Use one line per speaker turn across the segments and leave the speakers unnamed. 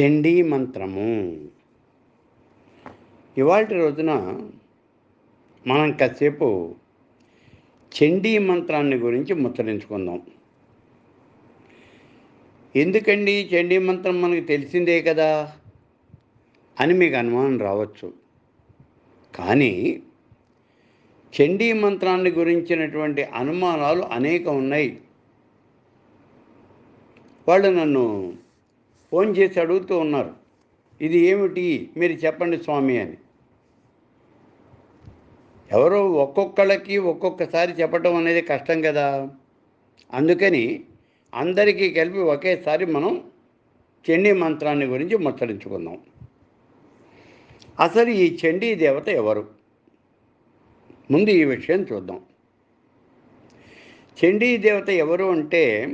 చండీ మంత్రము. ఇవాళ రోజున మనం కాసేపు చండీ మంత్రాన్ని గురించి ముచ్చరించుకుందాం ఎందుకండి చండీ మంత్రం మనకు తెలిసిందే కదా? అని మీకు అనుమానం రావచ్చు. కానీ చండీ మంత్రాన్ని గురించినటువంటి అనుమానాలు అనేక ఉన్నాయి. వాళ్ళు నన్ను ఫోన్ చేసి అడుగుతూ ఉన్నారు. ఇది ఏమిటి? మీరు చెప్పండి స్వామి అని. ఎవరో ఒక్కొక్కళ్ళకి ఒక్కొక్కసారి చెప్పటం అనేది కష్టం కదా. అందుకని అందరికీ కలిపి ఒకేసారి మనం చండీ మంత్రాన్ని గురించి ముచ్చరించుకుందాం అసలు ఈ చండీ దేవత ఎవరు? ముందు ఈ విషయం చూద్దాం. చండీ దేవత ఎవరు అంటే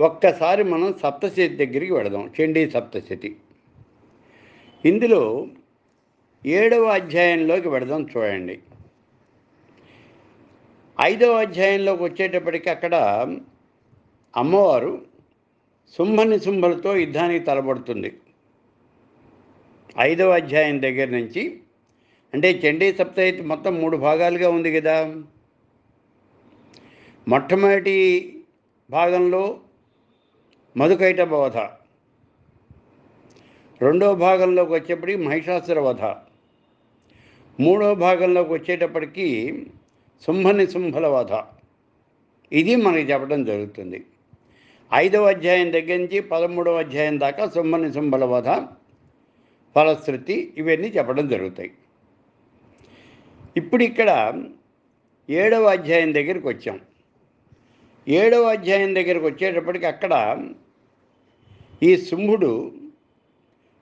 ఒక్కసారి మనం సప్తశతి దగ్గరికి వెళదాం చండీ సప్తశతి. ఇందులో ఏడవ అధ్యాయంలోకి వెళదాం చూడండి. ఐదవ అధ్యాయంలోకి వచ్చేటప్పటికి అక్కడ అమ్మవారు శుంభని శుంభలతో యుద్ధానికి తలబడుతుంది ఐదవ అధ్యాయం దగ్గర నుంచి అంటే చండీ సప్తహితి మొత్తం మూడు భాగాలుగా ఉంది కదా. మొట్టమొదటి భాగంలో మధుకైట బోధ రెండో భాగంలోకి వచ్చేప్పటికి మహిషాసుర వధ మూడో భాగంలోకి వచ్చేటప్పటికి శుంభని వధ ఇది మనకి చెప్పడం జరుగుతుంది. ఐదవ అధ్యాయం దగ్గర నుంచి పదమూడవ అధ్యాయం దాకా శుంభని వధ ఫలశ్రుతి ఇవన్నీ చెప్పడం జరుగుతాయి. ఇప్పుడు ఇక్కడ ఏడవ అధ్యాయం దగ్గరికి వచ్చాం. ఏడవ అధ్యాయం దగ్గరికి వచ్చేటప్పటికి అక్కడ ఈ శుంభుడు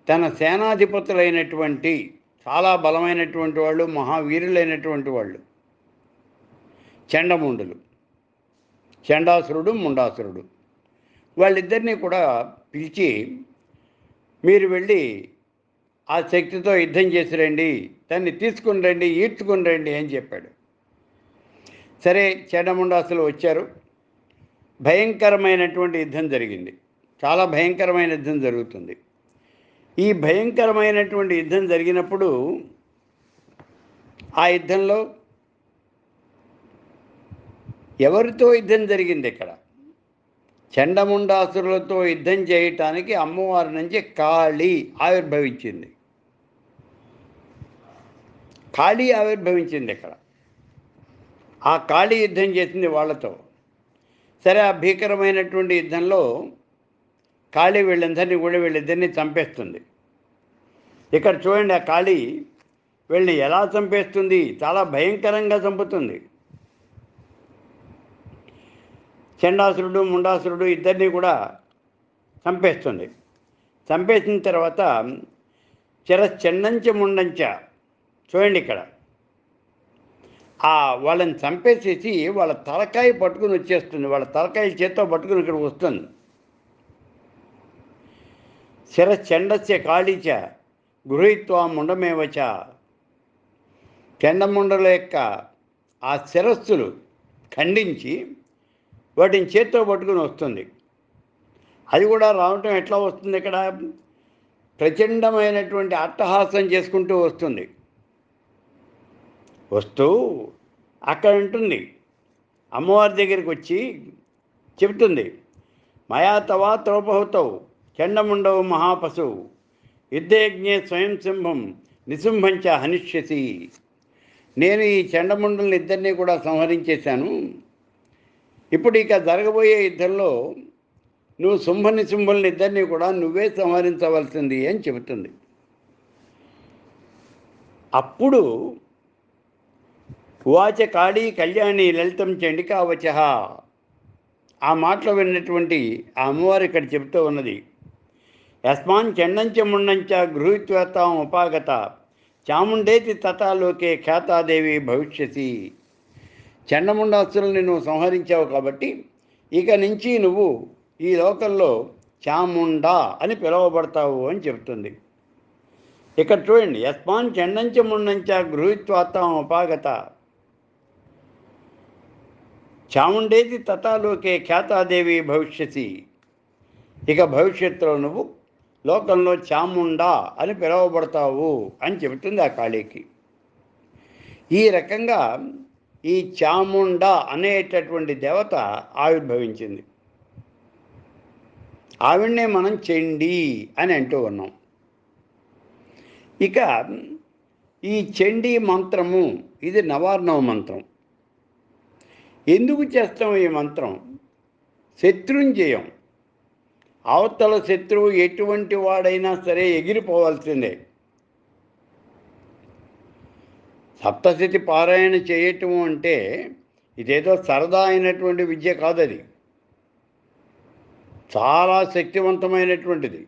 తన సేనాధిపతులైనటువంటి చాలా బలమైనటువంటి వాళ్ళు మహావీరులైనటువంటి వాళ్ళు చండముండులు చండాసురుడు ముండాసురుడు వాళ్ళిద్దరినీ కూడా పిలిచి మీరు వెళ్ళి ఆ శక్తితో యుద్ధం చేసి రండి దాన్ని తీసుకుని రండి ఈడ్చుకుని రండి అని చెప్పాడు. సరే చండముండాసులు వచ్చారు. భయంకరమైనటువంటి యుద్ధం జరిగింది. చాలా భయంకరమైన యుద్ధం జరుగుతుంది. ఈ భయంకరమైనటువంటి యుద్ధం జరిగినప్పుడు ఆ యుద్ధంలో ఎవరితో యుద్ధం జరిగింది ఇక్కడ? చండముండాసురులతో యుద్ధం చేయటానికి అమ్మవారి నుంచి కాళీ ఆవిర్భవించింది. కాళీ ఆవిర్భవించింది ఇక్కడ. ఆ కాళీ యుద్ధం చేసింది వాళ్ళతో. సరే ఆ భీకరమైనటువంటి యుద్ధంలో కాళీ వీళ్ళందరినీ కూడా వీళ్ళిద్దరినీ చంపేస్తుంది. ఇక్కడ చూడండి ఆ కాళీ వీళ్ళని ఎలా చంపేస్తుంది? చాలా భయంకరంగా చంపుతుంది. చండాసురుడు ముండాసురుడు ఇద్దరిని కూడా చంపేస్తుంది. చంపేసిన తర్వాత చిర చెన్నంచ ముండంచ చూడండి ఇక్కడ. ఆ వాళ్ళని చంపేసేసి వాళ్ళ తలకాయ పట్టుకుని వచ్చేస్తుంది. వాళ్ళ తలకాయ చేత్తో పట్టుకుని ఇక్కడ వస్తుంది. శిరశ్చండస్య కాళీచ గృహీత్వా ముండమేవచ. చండముండల యొక్క ఆ శిరస్సులు ఖండించి వాటిని చేత్తో పట్టుకుని వస్తుంది. అది కూడా రావటం ఎట్లా వస్తుంది ఇక్కడ? ప్రచండమైనటువంటి అట్టహాసం చేసుకుంటూ వస్తుంది. వస్తూ అక్కడ ఉంటుంది. అమ్మవారి దగ్గరికి వచ్చి చెబుతుంది మయాతవా త్రోపహుతవు చండముండవు మహాపశువు యుద్ధయజ్ఞే స్వయం సింహం నిసింహంచ హనిష్యసి. నేను ఈ చండముండల్ని ఇద్దరినీ కూడా సంహరించేశాను. ఇప్పుడు ఇక జరగబోయే యుద్ధంలో నువ్వు శుంభ నిశుంభుల్ని ఇద్దరినీ కూడా నువ్వే సంహరించవలసింది అని చెబుతుంది. అప్పుడు ఉవాచ కాళీ కళ్యాణి లలితం చండికావచ. ఆ మాటలు విన్నటువంటి ఆ అమ్మవారు ఇక్కడ చెబుతూ ఉన్నది. యస్మాన్ చండంచ ముండంచ గృహీత్వేతాం ఉపాగత. చాముండేతి తథాలోకే ఖ్యాతాదేవి భవిష్యసి చండముండాసురుల్ని నువ్వు సంహరించావు కాబట్టి ఇక నుంచి నువ్వు ఈ లోకంలో చాముండా అని పిలువబడతావు అని చెబుతుంది. ఇక్కడ చూడండి యస్మాన్ చండంచ ముండంచ గృహీత్వాతాం ఉపాగత. చాముండేది తథాలోకే ఖ్యాతాదేవి భవిష్యసి ఇక భవిష్యత్తులో నువ్వు లోకంలో చాముండా అని పిలువబడతావు అని చెబుతుంది ఆ కాళీకి. ఈ రకంగా ఈ చాముండ అనేటటువంటి దేవత ఆవిర్భవించింది. ఆవిడనే మనం చండి అని అంటూ ఉన్నాం. ఇక ఈ చండీ మంత్రము ఇది నవార్ణవ మంత్రం. ఎందుకు చేస్తాం ఈ మంత్రం? శత్రుంజయం అవతల శత్రువు ఎటువంటి వాడైనా సరే ఎగిరిపోవాల్సిందే. సప్తశతి పారాయణ చేయటం అంటే ఇదేదో సరదా అయినటువంటి విద్య కాదు అది చాలా శక్తివంతమైనటువంటిది.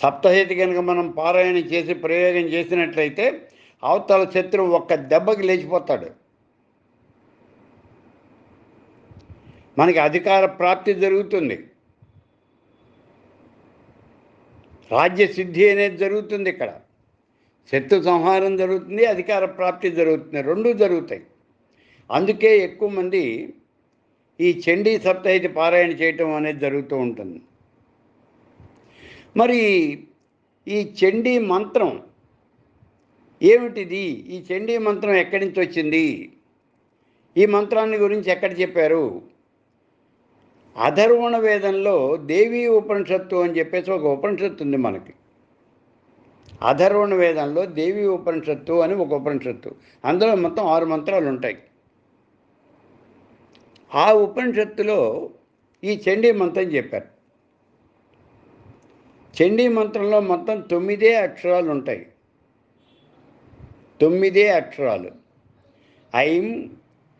సప్తశతి కనుక మనం పారాయణ చేసి ప్రయోగం చేసినట్లయితే అవతల శత్రువు ఒక్క దెబ్బకి లేచిపోతాడు. మనకి అధికార ప్రాప్తి జరుగుతుంది. రాజ్య సిద్ధి అనేది జరుగుతుంది ఇక్కడ. శత్రు సంహారం జరుగుతుంది అధికార ప్రాప్తి జరుగుతుంది. రెండూ జరుగుతాయి. అందుకే ఎక్కువ మంది ఈ చండీ సప్తాహితి పారాయణ చేయటం అనేది జరుగుతూ ఉంటుంది. మరి ఈ చండీ మంత్రం ఏమిటిది? ఈ చండీ మంత్రం ఎక్కడి నుంచి వచ్చింది? ఈ మంత్రాన్ని గురించి ఎక్కడ చెప్పారు? అధర్వణ వేదంలో దేవీ ఉపనిషత్తు అని చెప్పేసి ఒక ఉపనిషత్తు ఉంది మనకి. అధర్వణ వేదంలో దేవీ ఉపనిషత్తు అని ఒక ఉపనిషత్తు. అందులో మొత్తం ఆరు మంత్రాలు ఉంటాయి. ఆ ఉపనిషత్తులో ఈ చండీ మంత్రం చెప్పారు. చండీ మంత్రంలో మొత్తం తొమ్మిదే అక్షరాలు ఉంటాయి. తొమ్మిదే అక్షరాలు. ఐం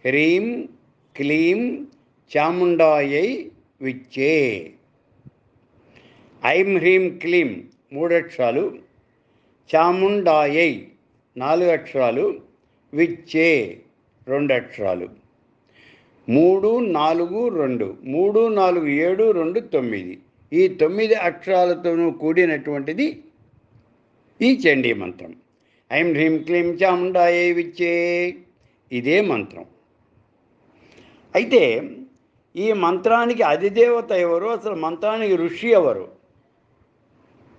హ్రీం క్లీం చాముండాయై విచ్చే. ఐం హ్రీం క్లీం మూడు అక్షరాలు చాముండాయై నాలుగు అక్షరాలు విచ్చే రెండు అక్షరాలు మూడు నాలుగు రెండు. మూడు నాలుగు ఏడు రెండు తొమ్మిది. ఈ తొమ్మిది అక్షరాలతోనూ కూడినటువంటిది ఈ చండీ మంత్రం. ఐం హ్రీం క్లీం చాముండాయై విచ్చే. ఇదే మంత్రం. అయితే ఈ మంత్రానికి అధిదేవత ఎవరు? అసలు మంత్రానికి ఋషి ఎవరు?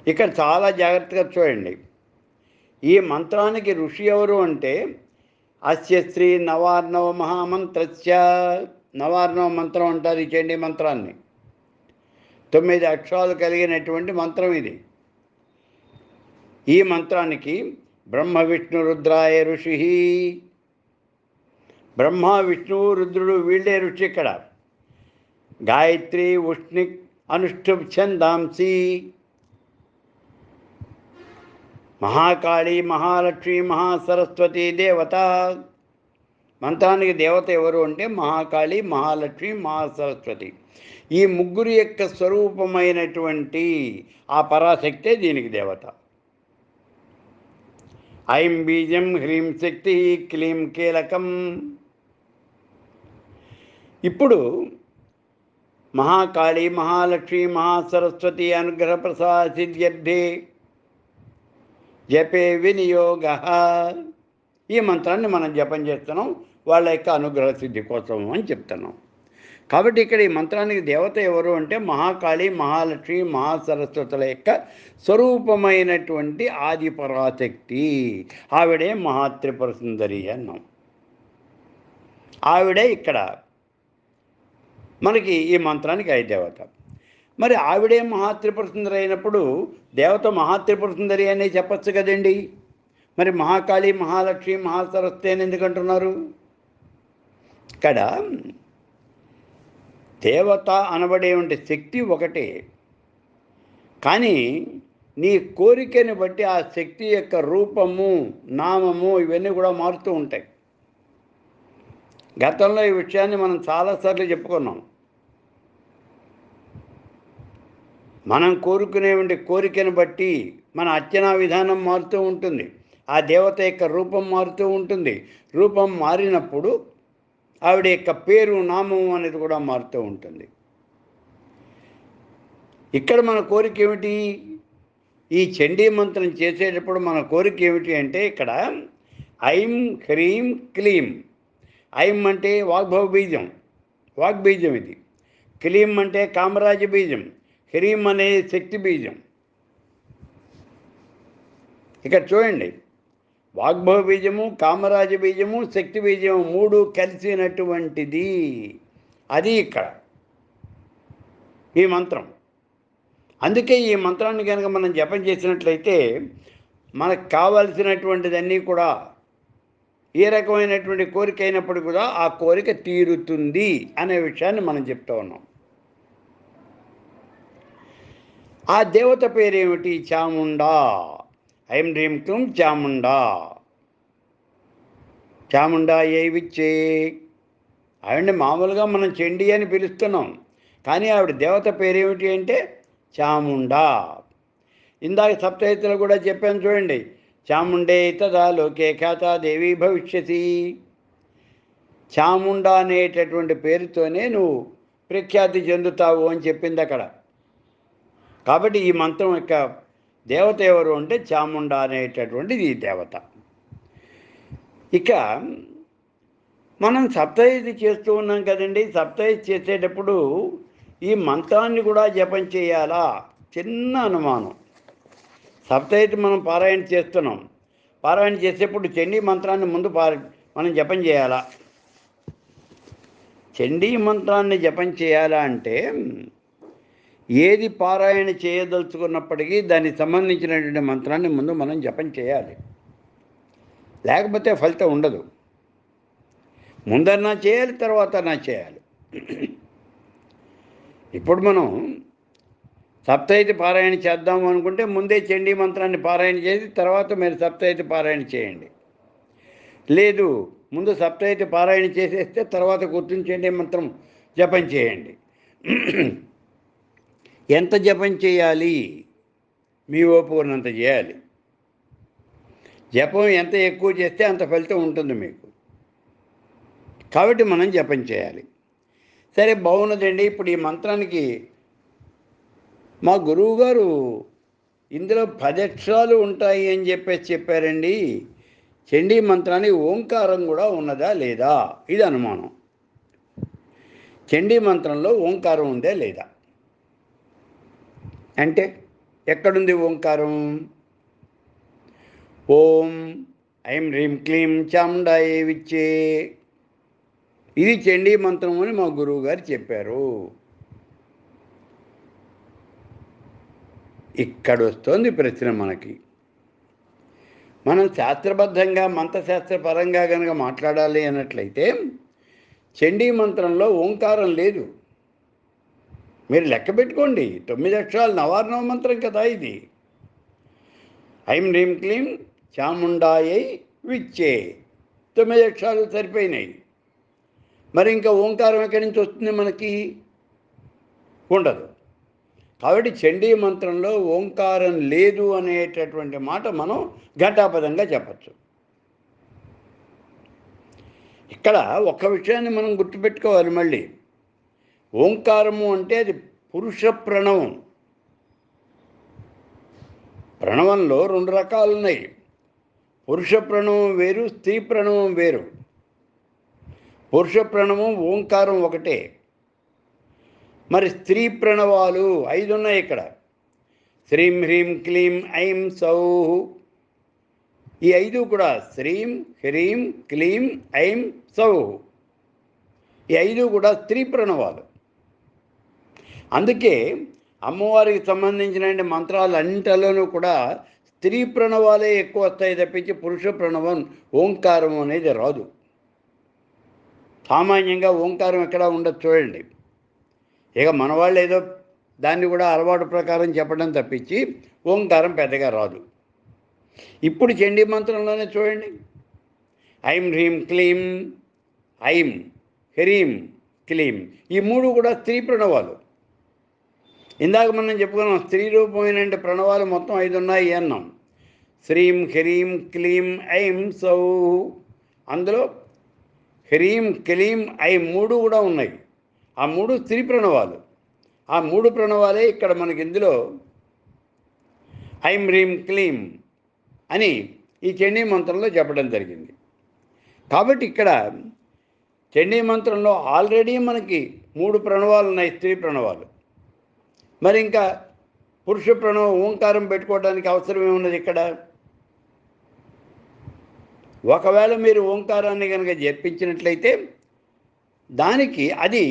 ఇక్కడ చాలా జాగ్రత్తగా చూడండి. ఈ మంత్రానికి ఋషి ఎవరు అంటే అస్య శ్రీ నవార్ణవ మహామంత్రస్య. నవార్ణవ మంత్రం అంటారు ఈ చండీ మంత్రాన్ని. తొమ్మిది అక్షరాలు కలిగినటువంటి మంత్రం ఇది. ఈ మంత్రానికి బ్రహ్మ విష్ణు రుద్రాయ ఋషి. బ్రహ్మ విష్ణువు రుద్రుడు వీళ్ళే ఋషి ఇక్కడ. గాయత్రి ఉష్ణిక్ అనుష్ఠుప్ ఛందాంసి. మహాకాళి మహాలక్ష్మి మహాసరస్వతి దేవత. మంత్రానికి దేవత ఎవరు అంటే మహాకాళి మహాలక్ష్మి మహాసరస్వతి. ఈ ముగ్గురు యొక్క స్వరూపమైనటువంటి ఆ పరాశక్తే దీనికి దేవత. ఐం బీజం హ్రీం శక్తి క్లీం కీలకం. ఇప్పుడు మహాకాళి మహాలక్ష్మి మహాసరస్వతి అనుగ్రహ ప్రసాదిద్యర్థే జపే వినియోగ. ఈ మంత్రాన్ని మనం జపం చేస్తున్నాం. వాళ్ళ యొక్క అనుగ్రహ సిద్ధి కోసం అని చెప్తున్నాం. కాబట్టి ఇక్కడ ఈ మంత్రానికి దేవత ఎవరు అంటే మహాకాళి మహాలక్ష్మి మహాసరస్వతుల యొక్క స్వరూపమైనటువంటి ఆది పరాశక్తి ఆవిడే మహాత్రిపుర సుందరి అన్నాం. ఆవిడే ఇక్కడ మనకి ఈ మంత్రానికి ఐదు దేవత మరి ఆవిడే మహాత్రిపుర సుందరి అయినప్పుడు దేవత మహాత్రిపుర సుందరి అనే చెప్పచ్చు కదండి. మరి మహాకాళి మహాలక్ష్మి మహాసరస్వతి అని ఎందుకంటున్నారు? ఇక్కడ దేవత అనబడేటువంటి శక్తి ఒకటే. కానీ నీ కోరికని బట్టి ఆ శక్తి యొక్క రూపము నామము ఇవన్నీ కూడా మారుతూ ఉంటాయి. గతంలో ఈ విషయాన్ని మనం చాలాసార్లు చెప్పుకున్నాం. మనం కోరుకునేటువంటి కోరికను బట్టి మన అర్చనా విధానం మారుతూ ఉంటుంది. ఆ దేవత యొక్క రూపం మారుతూ ఉంటుంది. రూపం మారినప్పుడు ఆవిడ యొక్క పేరు నామం అనేది కూడా మారుతూ ఉంటుంది. ఇక్కడ మన కోరిక ఏమిటి? ఈ చండీ మంత్రం చేసేటప్పుడు మన కోరిక ఏమిటి అంటే ఇక్కడ ఐం హ్రీం క్లీం. ఐం అంటే వాగ్భవ బీజం వాగ్బీజం ఇది. క్లీం అంటే కామరాజ బీజం. హ్రీం అనే శక్తి బీజం. ఇక్కడ చూడండి. వాగ్భవ బీజము కామరాజ బీజము శక్తి బీజము మూడు కలిసినటువంటిది. అది ఇక్కడ. ఈ మంత్రం. అందుకే ఈ మంత్రాన్ని కనుక మనం జపం చేసినట్లయితే మనకు కావలసినటువంటిదన్నీ కూడా ఏ రకమైనటువంటి కోరిక అయినప్పుడు కూడా ఆ కోరిక తీరుతుంది అనే విషయాన్ని మనం చెప్తూ ఉన్నాం. ఆ దేవత పేరేమిటి? చాముండా. ఐం డ్రీమ్ క్లూం చాముండా. చాముండా ఏవిచ్చే ఆవిడని మామూలుగా మనం చెండి అని పిలుస్తున్నాం. కానీ ఆవిడ దేవత పేరేమిటి అంటే చాముండా. ఇందాక సప్తహితులు కూడా చెప్పాను చూడండి. చాముండే తదా లోకే ఖ్యాత దేవి భవిష్యతి. చాముండా అనేటటువంటి పేరుతోనే నువ్వు ప్రఖ్యాతి చెందుతావు అని చెప్పింది అక్కడ. కాబట్టి ఈ మంత్రం యొక్క దేవత ఎవరు అంటే చాముండ అనేటటువంటిది ఈ దేవత. ఇక మనం సప్తహితి చేస్తూ ఉన్నాం కదండి. సప్తైజ్ చేసేటప్పుడు ఈ మంత్రాన్ని కూడా జపం చేయాలా? చిన్న అనుమానం. సప్తహితి మనం పారాయణ చేస్తున్నాం. పారాయణ చేసేప్పుడు చండీ మంత్రాన్ని ముందు పార మనం జపం చేయాలా? చండీ మంత్రాన్ని జపం చేయాలా అంటే ఏది పారాయణ చేయదలుచుకున్నప్పటికీ దానికి సంబంధించినటువంటి మంత్రాన్ని ముందు మనం జపం చేయాలి. లేకపోతే ఫలితం ఉండదు. ముందన్నా చేయాలి తర్వాత నా చేయాలి. ఇప్పుడు మనం సప్తైతి పారాయణ చేద్దాము అనుకుంటే ముందే చండీ మంత్రాన్ని పారాయణ చేసి తర్వాత మీరు సప్తైతి పారాయణ చేయండి. లేదు ముందు సప్తైతి పారాయణ చేసేస్తే తర్వాత కూర్చుని చండీ మంత్రం జపం చేయండి. ఎంత జపం చేయాలి? మీ ఓపుకున్నంత చేయాలి. జపం ఎంత ఎక్కువ చేస్తే అంత ఫలితం ఉంటుంది మీకు. కాబట్టి మనం జపం చేయాలి. సరే బాగున్నదండి. ఇప్పుడు ఈ మంత్రానికి మా గురువు గారు ఇందులో పదక్షాలు ఉంటాయి అని చెప్పేసి చెప్పారండి. చండీ మంత్రానికి ఓంకారం కూడా ఉన్నదా లేదా? ఇది అనుమానం. చండీ మంత్రంలో ఓంకారం ఉందా లేదా? అంటే ఎక్కడుంది ఓంకారం? ఓం ఐం హ్రీం క్లీం చాముండాయే విచ్చే. ఇది చండీ మంత్రం అని మా గురువు గారు చెప్పారు. ఇక్కడ వస్తోంది ప్రశ్న మనకి. మనం శాస్త్రబద్ధంగా మంత్రశాస్త్రపరంగా కనుక మాట్లాడాలి అన్నట్లయితే చండీ మంత్రంలో ఓంకారం లేదు. మీరు లెక్క పెట్టుకోండి. తొమ్మిది అక్షరాలు నవార్ణవ మంత్రం కదా ఇది. ఐం హ్రీం క్లీం చాముండాయై విచ్చే. తొమ్మిది అక్షరాలు సరిపోయినాయి. మరి ఇంకా ఓంకారం ఎక్కడి నుంచి వస్తుంది మనకి? ఉండదు. కాబట్టి చండీ మంత్రంలో ఓంకారం లేదు అనేటటువంటి మాట మనం ఘటాపదంగా చెప్పచ్చు. ఇక్కడ ఒక్క విషయాన్ని మనం గుర్తుపెట్టుకోవాలి మళ్ళీ. ఓంకారము అంటే అది పురుష ప్రణవం. ప్రణవంలో రెండు రకాలు ఉన్నాయి పురుష ప్రణవం వేరు స్త్రీ ప్రణవం వేరు. పురుష ప్రణవం ఓంకారం ఒకటే. మరి స్త్రీ ప్రణవాలు ఐదు ఉన్నాయి ఇక్కడ. శ్రీం హ్రీం క్లీం ఐం సౌహ్ ఈ ఐదు కూడా శ్రీం హ్రీం క్లీం ఐం సౌహ్ ఈ ఐదు కూడా స్త్రీ ప్రణవాలు. అందుకే అమ్మవారికి సంబంధించిన మంత్రాలన్నింటిలోనూ కూడా స్త్రీ ప్రణవాలే ఎక్కువ వస్తాయి తప్పించి పురుష ప్రణవం ఓంకారం అనేది రాదు. సామాన్యంగా ఓంకారం ఎక్కడ ఉండదు చూడండి. ఇక మన వాళ్ళు ఏదో దాన్ని కూడా అలవాటు ప్రకారం చెప్పడం తప్పించి ఓంకారం పెద్దగా రాదు. ఇప్పుడు చండీ మంత్రంలోనే చూడండి. ఐం హ్రీం క్లీం ఐం హ్రీం క్లీం ఈ మూడు కూడా స్త్రీ ప్రణవాలు. ఇందాక మనం చెప్పుకున్నాం స్త్రీ రూపమైన ప్రణవాలు మొత్తం ఐదు ఉన్నాయి అన్నాం. శ్రీం హ్రీం క్లీం ఐం సౌ. అందులో హ్రీం క్లీం ఐ మూడు కూడా ఉన్నాయి. ఆ మూడు స్త్రీ ప్రణవాలు. ఆ మూడు ప్రణవాలే ఇక్కడ మనకి ఇందులో ఐం హ్రీం క్లీం అని ఈ చండీ మంత్రంలో చెప్పడం జరిగింది. కాబట్టి ఇక్కడ చండీ మంత్రంలో ఆల్రెడీ మనకి మూడు ప్రణవాలు ఉన్నాయి స్త్రీ ప్రణవాలు. మరి ఇంకా పురుష ప్రణవం ఓంకారం పెట్టుకోవడానికి అవసరం ఏమున్నది ఇక్కడ? ఒకవేళ మీరు ఓంకారాన్ని కనుక జపించినట్లయితే దానికి అది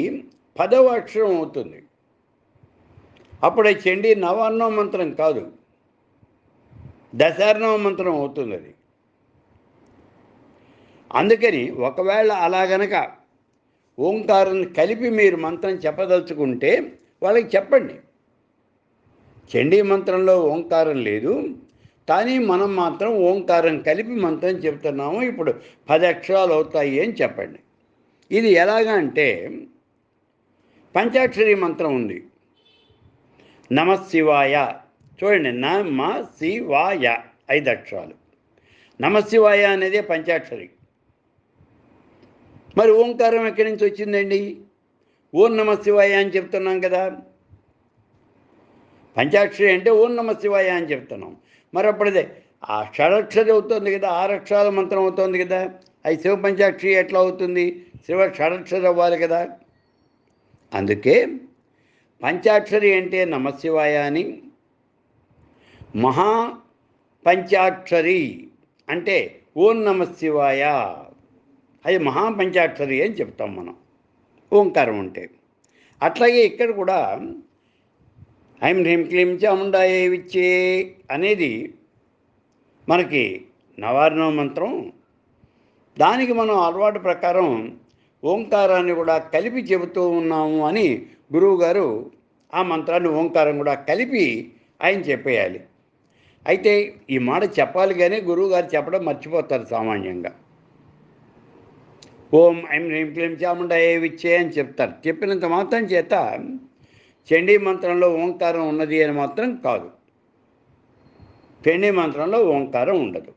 పదవ అక్షరం అవుతుంది. అప్పుడు చండి నవాన్నవ మంత్రం కాదు. దశార్ణవ మంత్రం అవుతుంది అది. అందుకని ఒకవేళ అలా గనక ఓంకారం కలిపి మీరు మంత్రం చెప్పదలుచుకుంటే వాళ్ళకి చెప్పండి. చండీ మంత్రంలో ఓంకారం లేదు కానీ మనం మాత్రం ఓంకారం కలిపి మంత్రం చెప్తున్నాము ఇప్పుడు పది అక్షరాలు అవుతాయి అని చెప్పండి. ఇది ఎలాగా అంటే పంచాక్షరి మంత్రం ఉంది. నమశివాయ చూడండి నమ శివాయ ఐదు అక్షరాలు. నమశివాయ అనేది పంచాక్షరి. మరి ఓంకారం ఎక్కడి నుంచి వచ్చిందండి? ఓం నమ శివాయ అని చెప్తున్నాం కదా. పంచాక్షరి అంటే ఓం నమ శివాయ అని చెప్తున్నాం. మరి అప్పుడదే ఆ షడక్షరి అవుతుంది కదా ఆరక్షరాల మంత్రం అవుతుంది కదా అది శివ పంచాక్షరి ఎట్లా అవుతుంది? శివ షడక్షరి అవ్వాలి కదా. అందుకే పంచాక్షరి అంటే నమశివాయ అని మహా పంచాక్షరి అంటే ఓం నమ శివాయ. అది మహాపంచాక్షరి అని చెప్తాం మనం. ఓంకారం అంటే. అట్లాగే ఇక్కడ కూడా ఐం హ్రీం క్లీం చాముండాయే విచ్చే అనేది మనకి నవారణ మంత్రం. దానికి మనం అలవాటు ప్రకారం ఓంకారాన్ని కూడా కలిపి చెబుతూ ఉన్నాము అని గురువుగారు ఆ మంత్రాన్ని ఓంకారం కూడా కలిపి ఆయన చెప్పేయాలి. అయితే ఈ మాట చెప్పాలి కానీ గురువుగారు చెప్పడం మర్చిపోతారు సామాన్యంగా. ఓం ఐం హ్రీం క్లీం చాముండాయే విచ్చే అని చెప్తారు. చెప్పినంత మాత్రం చేత చండీ మంత్రంలో ఓంకారం ఉన్నది అని మాత్రం కాదు. చండీ మంత్రంలో ఓంకారం ఉండదు.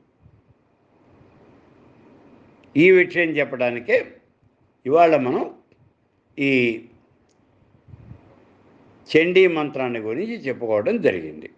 ఈ విషయం చెప్పడానికే ఇవాళ మనం ఈ చండీ మంత్రాన్ని గురించి చెప్పుకోవడం జరిగింది.